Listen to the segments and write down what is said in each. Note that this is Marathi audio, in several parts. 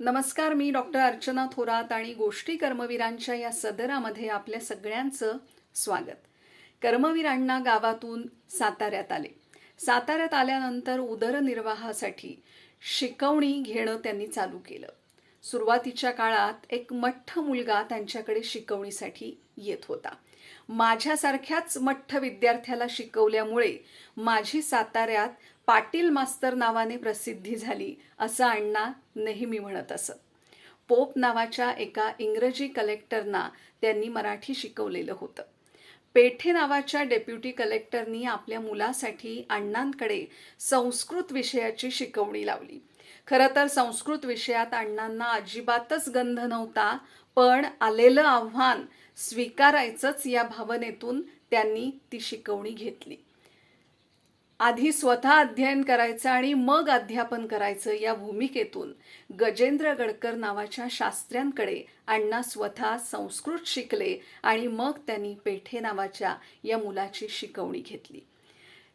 नमस्कार मी डॉक्टर अर्चना थोरात आणि गोष्टी कर्मवीरांच्या या सदरामध्ये आपल्या सगळ्यांचं स्वागत. कर्मवीरांना गावातून साताऱ्यात आले. साताऱ्यात आल्यानंतर उदरनिर्वाहासाठी शिकवणी घेणं त्यांनी चालू केलं. सुरुवातीच्या काळात एक मठ्ठ मुलगा त्यांच्याकडे शिकवणीसाठी येत होता. माझ्यासारख्याच मठ्ठ विद्यार्थ्याला शिकवल्यामुळे माझी साताऱ्यात पाटील मास्तर नावाने प्रसिद्धी झाली असं अण्णा नेहमी म्हणत असत. पोप नावाच्या एका इंग्रजी कलेक्टरना त्यांनी मराठी शिकवलेलं होतं. पेठे नावाच्या डेप्युटी कलेक्टरनी आपल्या मुलासाठी अण्णांकडे संस्कृत विषयाची शिकवणी लावली. खरं तर संस्कृत विषयात अण्णांना अजिबातच गंध नव्हता पण आलेलं आव्हान स्वीकारायचंच या भावनेतून त्यांनी ती शिकवणी घेतली. आधी स्वतः अध्ययन करायचं आणि मग अध्यापन करायचं या भूमिकेतून गजेंद्र गडकर नावाच्या शास्त्र्यांकडे अण्णा स्वतः संस्कृत शिकले आणि मग त्यांनी पेठे नावाच्या या मुलाची शिकवणी घेतली.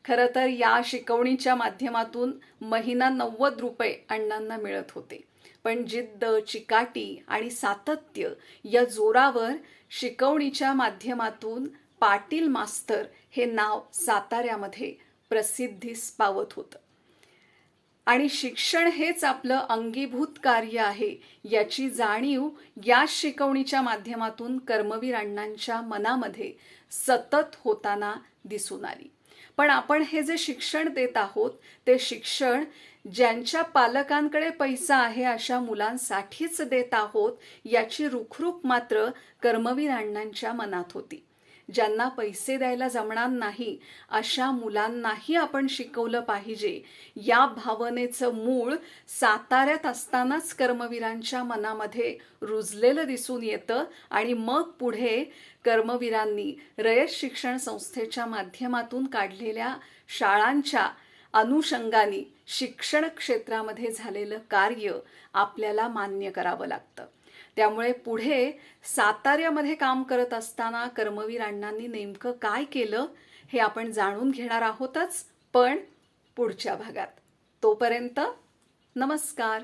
खरं तर या शिकवणीच्या माध्यमातून महिना नव्वद रुपये अण्णांना मिळत होते. पण जिद्द चिकाटी आणि सातत्य या जोरावर शिकवणीच्या माध्यमातून पाटील मास्तर हे नाव साताऱ्यामध्ये प्रसिद्धीस पावत होतं. आणि शिक्षण हेच आपलं अंगीभूत कार्य आहे याची जाणीव या शिकवणीच्या माध्यमातून कर्मवीर अण्णांच्या मनामध्ये सतत होताना दिसून आली. पण आपण हे जे शिक्षण देत आहोत ते शिक्षण ज्यांच्या पालकांकडे पैसा आहे अशा मुलांसाठीच देत आहोत याची रुखरुख मात्र कर्मवीर अण्णांच्या मनात होती. ज्यांना पैसे द्यायला जमणार नाही अशा मुलांनाही आपण शिकवलं पाहिजे. या भावनेचं मूळ साताऱ्यात असतानाच कर्मवीरांच्या मनामध्ये रुजलेलं दिसून येतं आणि मग पुढे कर्मवीरांनी रयत शिक्षण संस्थेच्या माध्यमातून काढलेल्या शाळांच्या अनुषंगाने शिक्षण क्षेत्रामध्ये झालेलं कार्य आपल्याला मान्य करावं लागतं. त्यामुळे पुढे साताऱ्यामध्ये काम करत असताना कर्मवीर अण्णांनी नेमकं काय केलं हे आपण जाणून घेणार आहोतच पण पुढच्या भागात. तोपर्यंत नमस्कार.